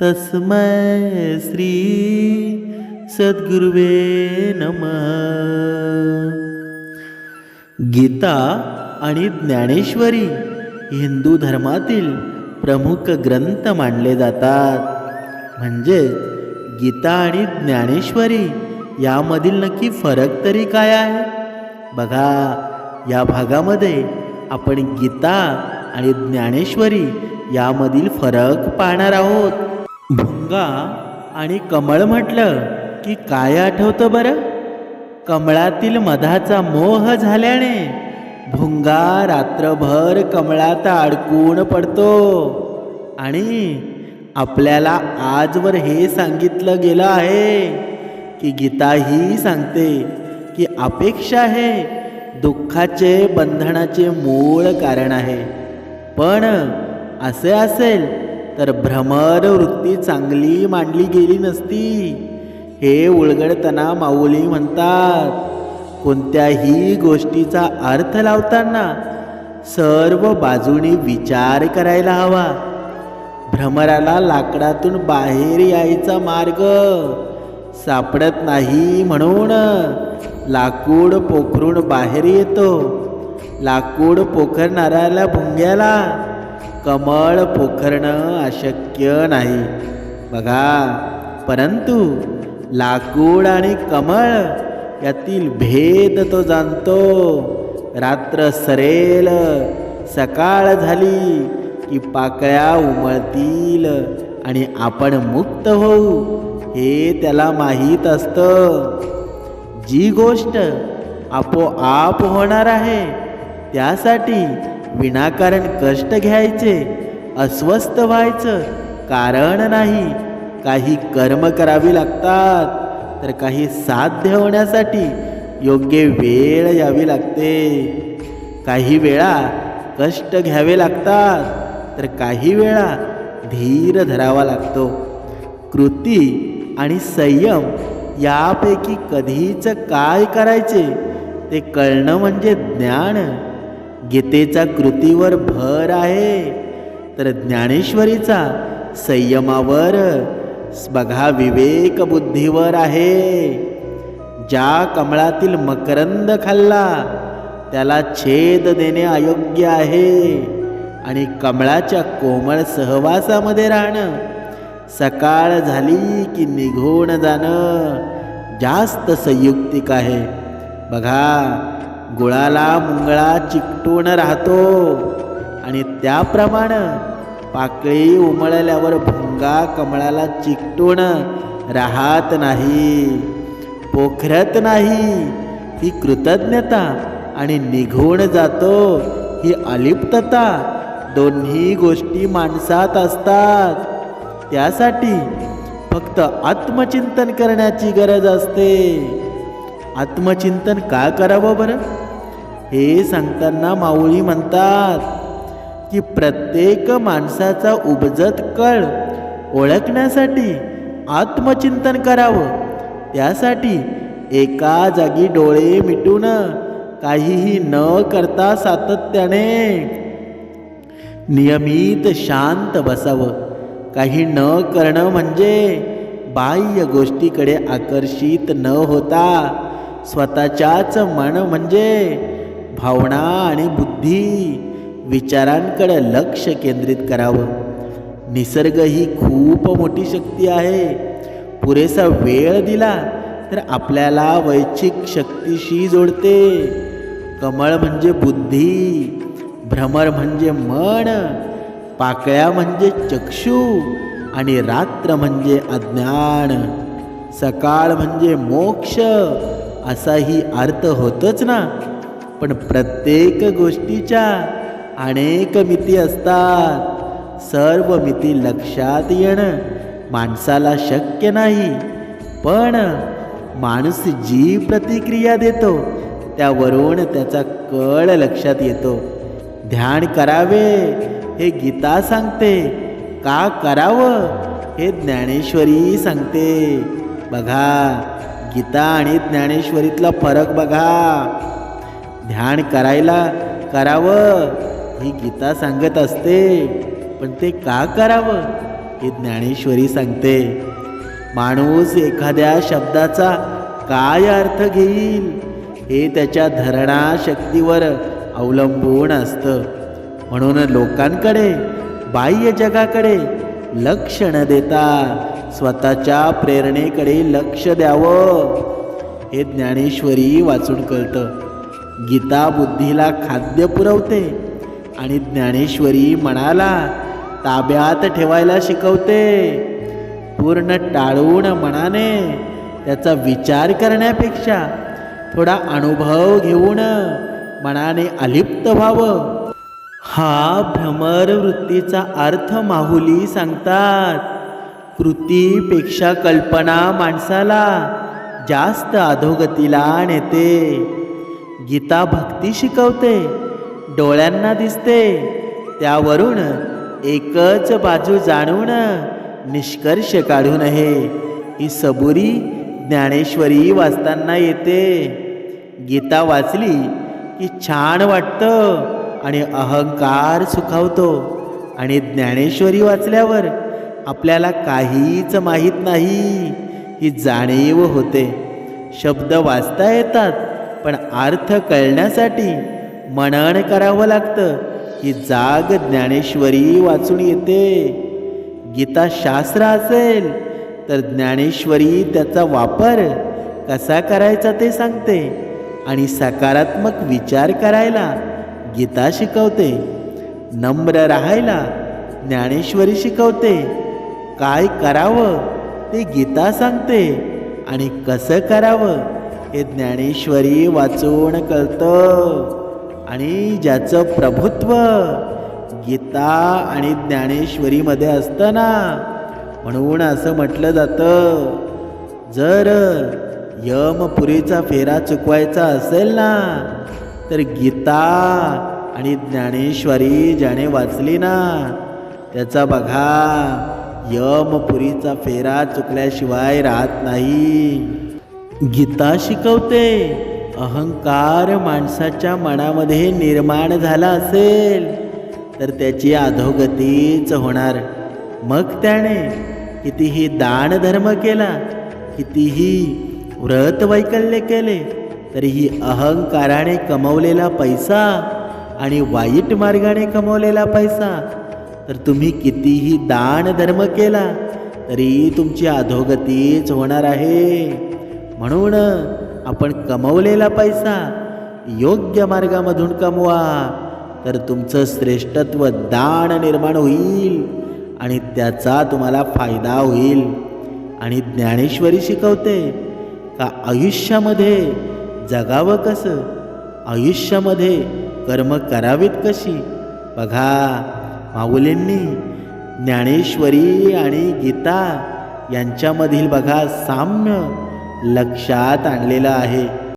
तस्मै श्री सद्गुरुवे नमः. गीता आणि ज्ञानेश्वरी हिंदू धर्मातील प्रमुख ग्रंथ मानले जातात. म्हणजेच गीता आणि ज्ञानेश्वरी यामधील नक्की फरक तरी काय आहे? बघा या भागामध्ये आपण गीता आणि ज्ञानेश्वरी यामधील फरक पाहणार आहोत. भुंगा आणि कमळ म्हटलं की काय आठवतं बरं? कमळातील मधाचा मोह झाल्याने भुंगा रात्रभर कमळात अडकून पडतो आणि आपल्याला आजवर हे सांगितलं गेलं आहे की गीता ही सांगते की अपेक्षा हे दुःखाचे बंधनाचे मूळ कारण आहे. पण असे असेल तर भ्रमर वृत्ती चांगली मांडली गेली नसती. हे उलगडताना माऊली म्हणतात कोणत्याही गोष्टीचा अर्थ लावताना सर्व बाजूनी विचार करायला हवा. भ्रमराला लाकडातून बाहेर यायचा मार्ग सापडत नाही म्हणून लाकूड पोखरून बाहेर येतो. लाकूड पोखरणाऱ्याला भुंग्याला कमळ पोखरणं अशक्य नाही. बघा परंतु लाकूड आणि कमळ यातील भेद तो जाणतो. रात्र सरेल सकाळ झाली की पाकळ्या उमळतील आणि आपण मुक्त होऊ हे त्याला माहीत असतं. जी गोष्ट आपोआप होणार आहे त्यासाठी विनाकारण कष्ट घ्यायचे अस्वस्थ व्हायचं कारण नाही. काही कर्म करावी लागतात तर काही साध्य होण्यासाठी योग्य वेळ यावी लागते. काही वेळा कष्ट घ्यावे लागतात तर काही वेळा धीर धरावा लागतो. कृती आणि संयम यापैकी कधीच काय करायचे ते कळणं म्हणजे ज्ञान. गीतेचा कृतीवर भर आहे. तर ज्ञानेश्वरीचा संयमावर बघा विवेक बुद्धीवर आहे. ज्या कमळातील मकरंद खाल्ला त्याला छेद देणे अयोग्य आहे. आणि कमळाच्या कोमळ सहवासामध्ये राहणं सकाळ झाली की निघून जाणं जास्त संयुक्तिक आहे. बघा गुळाला मुंगळा चिकटून राहतो. आणि त्याप्रमाणे पाकळी उमळल्यावर भुंगा कमळाला चिकटून राहत नाही पोखरत नाही. ही कृतज्ञता आणि निघून जातो ही अलिप्तता. दोन्ही गोष्टी माणसात असतात. त्यासाठी फक्त आत्मचिंतन करण्याची गरज असते. आत्मचिंतन का करावं बरं? हे सांगताना माऊळी म्हणतात की प्रत्येक माणसाचा उपजत कळ ओळखण्यासाठी आत्मचिंतन करावं. त्यासाठी एका जागी डोळे मिटून काहीही न करता सातत्याने नियमित शांत बसावं. काही न करणं म्हणजे बाह्य गोष्टीकडे आकर्षित न होता स्वतःच्याच मन म्हणजे भावना आणि बुद्धी विचारांकडे लक्ष केंद्रित करावं. निसर्ग ही खूप मोठी शक्ती आहे. पुरेसा वेळ दिला तर आपल्याला वैच्छिक शक्तीशी जोडते. कमळ म्हणजे बुद्धी भ्रमर म्हणजे मन पाकळ्या म्हणजे चक्षू आणि रात्र म्हणजे अज्ञान. सकाळ म्हणजे मोक्ष असाही अर्थ होतच ना. पण प्रत्येक गोष्टीच्या अनेक मिती असतात. सर्व मिती लक्षात येणं माणसाला शक्य नाही. पण माणूस जी प्रतिक्रिया देतो त्यावरून त्याचा कळ लक्षात येतो. ध्यान करावे हे गीता सांगते. का करावं हे ज्ञानेश्वरी सांगते. बघा गीता आणि ज्ञानेश्वरीतला फरक बघा. ध्यान करायला करावं. ही गीता सांगत असते पण ते का करावं? हे ज्ञानेश्वरी सांगते. माणूस एखाद्या शब्दाचा काय अर्थ घेईल? हे त्याच्या धरणा शक्तीवर अवलंबून असतं. म्हणून लोकांकडे बाह्य जगाकडे लक्ष न देता स्वतःच्या प्रेरणेकडे लक्ष द्यावं. हे ज्ञानेश्वरी वाचून कळतं. गीता बुद्धीला खाद्य पुरवते आणि ज्ञानेश्वरी मनाला ताब्यात ठेवायला शिकवते. पूर्ण टाळून मनाने त्याचा विचार करण्यापेक्षा थोडा अनुभव घेऊन मनाने अलिप्त व्हावं. हा भ्रमर वृत्तीचा अर्थ माहुली सांगतात. कृतीपेक्षा कल्पना माणसाला जास्त अधोगतीला नेते. गीता भक्ती शिकवते. डोळ्यांना दिसते. त्यावरून एकच बाजू जाणून निष्कर्ष काढू नये ही सबुरी ज्ञानेश्वरी वाचताना येते. गीता वाचली की छान वाटतं आणि अहंकार सुखावतो. आणि ज्ञानेश्वरी वाचल्यावर आपल्याला काहीच माहीत नाही. ही जाणीव होते. शब्द वाचता येतात. पण अर्थ कळण्यासाठी मनन करावं लागतं ही जाग ज्ञानेश्वरी वाचून येते. गीता शास्त्र असेल तर ज्ञानेश्वरी त्याचा वापर कसा करायचा ते सांगते आणि सकारात्मक विचार करायला गीता शिकवते. नम्र राहायला ज्ञानेश्वरी शिकवते. काय करावं ते गीता सांगते आणि कसं करावं हे ज्ञानेश्वरी वाचून कळतं. आणि ज्याचं प्रभुत्व गीता आणि ज्ञानेश्वरीमध्ये असतं ना म्हणून असं म्हटलं जातं जर यमपुरीचा फेरा चुकवायचा असेल ना तर गीता आणि ज्ञानेश्वरी ज्याने वाचली ना त्याचा बघा यमपुरीचा फेरा चुकल्याशिवाय राहत नाही. गीता शिकवते. अहंकार माणसाच्या मनामध्ये निर्माण झाला असेल तर त्याची अधोगतीच होणार. मग त्याने कितीही दानधर्म केला कितीही व्रत वैकल्य केले तरीही अहंकाराने कमवलेला पैसा आणि वाईट मार्गाने कमवलेला पैसा तर तुम्ही कितीही दान धर्म केला तरी तुमची अधोगतीच होणार आहे. म्हणून आपण कमवलेला पैसा योग्य मार्गामधून कमवा तर तुमचं श्रेष्ठत्व दान निर्माण होईल आणि त्याचा तुम्हाला फायदा होईल. आणि ज्ञानेश्वरी शिकवते का आयुष्यामध्ये जगावं कसं? आयुष्यामध्ये कर्म करावीत कशी? बघा माऊलींनी ज्ञानेश्वरी आणि गीता यांच्यामधील बघा साम्य लक्षात आणलेलं आहे.